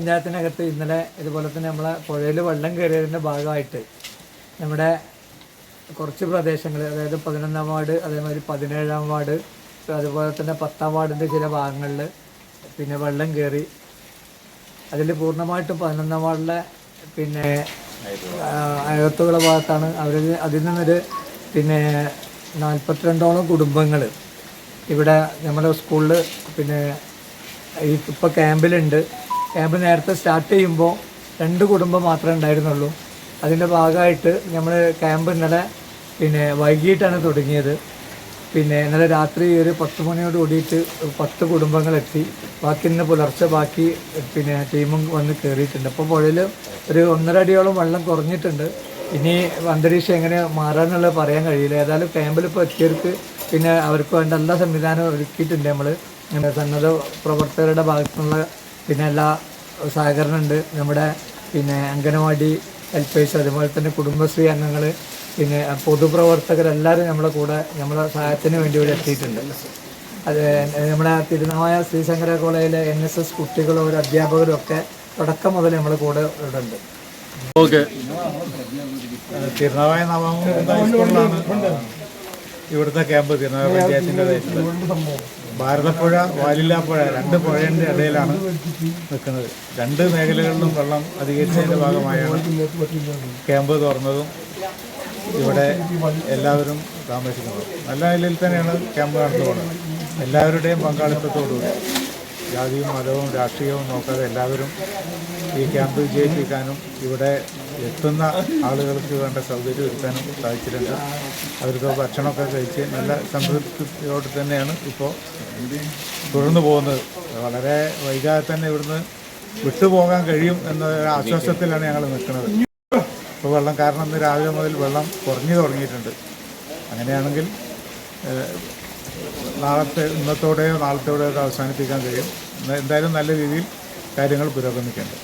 പഞ്ചായത്തിനകത്ത് ഇന്നലെ ഇതുപോലെ തന്നെ നമ്മളെ പുഴയിൽ വെള്ളം കയറിയതിന്റെ ഭാഗമായിട്ട് നമ്മുടെ കുറച്ച് പ്രദേശങ്ങൾ അതായത് പതിനൊന്നാം വാർഡ് അതേമാതിരി പതിനേഴാം വാർഡ് അതുപോലെ തന്നെ പത്താം വാർഡിന്റെ ചില ഭാഗങ്ങളിൽ പിന്നെ വെള്ളം കയറി അതിൽ പൂർണമായിട്ടും പതിനൊന്നാം വാർഡിലെ പിന്നെ അയത്തുകളുടെ ഭാഗത്താണ് അവർ അതിൽ നിന്നൊരു പിന്നെ നാൽപ്പത്തിരണ്ടോളം കുടുംബങ്ങൾ ഇവിടെ നമ്മുടെ സ്കൂളിൽ പിന്നെ ഇപ്പോൾ ക്യാമ്പിലുണ്ട്. ക്യാമ്പ് നേരത്തെ സ്റ്റാർട്ട് ചെയ്യുമ്പോൾ രണ്ട് കുടുംബം മാത്രമേ ഉണ്ടായിരുന്നുള്ളൂ. അതിന്റെ ഭാഗമായിട്ട് നമ്മൾ ക്യാമ്പ് ഇന്നലെ പിന്നെ വൈകിട്ടാണ് തുടങ്ങിയത്. പിന്നെ ഇന്നലെ രാത്രി ഒരു പത്ത് മണിയോട് കൂടിയിട്ട് പത്ത് കുടുംബങ്ങളെത്തി. ബാക്കി ഇന്ന് പുലർച്ചെ ബാക്കി പിന്നെ ടീമും വന്ന് കയറിയിട്ടുണ്ട് അപ്പോൾ പുഴയിൽ ഒരു ഒന്നര അടിയോളം വെള്ളം കുറഞ്ഞിട്ടുണ്ട്. ഇനി അന്തരീക്ഷം എങ്ങനെ മാറാന്നുള്ളത് പറയാൻ കഴിയില്ല. ഏതായാലും ക്യാമ്പിൽ ഇപ്പോൾ എത്തിയവർക്ക് പിന്നെ അവർക്ക് വേണ്ട എല്ലാ സംവിധാനവും ഒരുക്കിയിട്ടുണ്ട് നമ്മൾ സന്നദ്ധ പ്രവർത്തകരുടെ ഭാഗത്തുനിന്നുള്ള പിന്നെ എല്ലാ സഹകരണമുണ്ട്. നമ്മുടെ പിന്നെ അംഗനവാടി ഹെൽപ്പേഴ്സ് അതുപോലെ തന്നെ കുടുംബശ്രീ അംഗങ്ങൾ പിന്നെ പൊതുപ്രവർത്തകരെല്ലാവരും നമ്മുടെ കൂടെ നമ്മുടെ സഹായത്തിന് വേണ്ടി ഇവിടെ എത്തിയിട്ടുണ്ട്. അത് നമ്മുടെ തിരുനാവായ ശ്രീശങ്കര കോളേജിലെ എൻ എസ് എസ് കുട്ടികളും ഒരു അധ്യാപകരും ഒക്കെ തുടക്കം മുതൽ നമ്മുടെ കൂടെ ഇവിടെ ഉണ്ട് ഓക്കെ. തിരുനാവായ സ്കൂളിലാണ് ഇവിടുത്തെ ക്യാമ്പ് തിരുനാവായ പഞ്ചായത്തിന്റെതായിട്ടുള്ളത്. ഭാരതപ്പുഴ വാലില്ലാപ്പുഴ രണ്ട് പുഴയുടെ ഇടയിലാണ് നിൽക്കുന്നത്. രണ്ട് മേഖലകളിലും വെള്ളം അധികരിച്ചതിന്റെ ഭാഗമായാണ് ക്യാമ്പ് തുറന്നതും ഇവിടെ എല്ലാവരും താമസിക്കുന്നത്. നല്ല നിലയിൽ തന്നെയാണ് ക്യാമ്പ് നടത്തുന്നത് എല്ലാവരുടെയും പങ്കാളിത്തത്തോടുകൂടി ജാതിയും മതവും രാഷ്ട്രീയവും നോക്കാതെ എല്ലാവരും ഈ ക്യാമ്പ് വിജയിപ്പിക്കാനും ഇവിടെ എത്തുന്ന ആളുകൾക്ക് വേണ്ട സൗകര്യം ഒരുക്കാനും സാധിച്ചിട്ടുണ്ട്. അവർക്ക് ഭക്ഷണമൊക്കെ കഴിച്ച് നല്ല സംതൃപ്തിയോട് തന്നെയാണ് ഇപ്പോൾ തുടർന്നു പോകുന്നത്. വളരെ വൈകാതെ തന്നെ ഇവിടുന്ന് വിട്ടുപോകാൻ കഴിയും എന്ന ആശ്വാസത്തിലാണ് ഞങ്ങൾ നിൽക്കുന്നത്. ഇപ്പോൾ വെള്ളം കാരണം ഇന്ന് രാവിലെ മുതൽ വെള്ളം കുറഞ്ഞു തുടങ്ങിയിട്ടുണ്ട്. അങ്ങനെയാണെങ്കിൽ നാളത്തെ ഇന്നത്തോടെയോ നാളത്തോടെയോ അവസാനിപ്പിക്കാൻ കഴിയും. എന്തായാലും നല്ല രീതിയിൽ കാര്യങ്ങൾ പുരോഗമിക്കുന്നുണ്ട്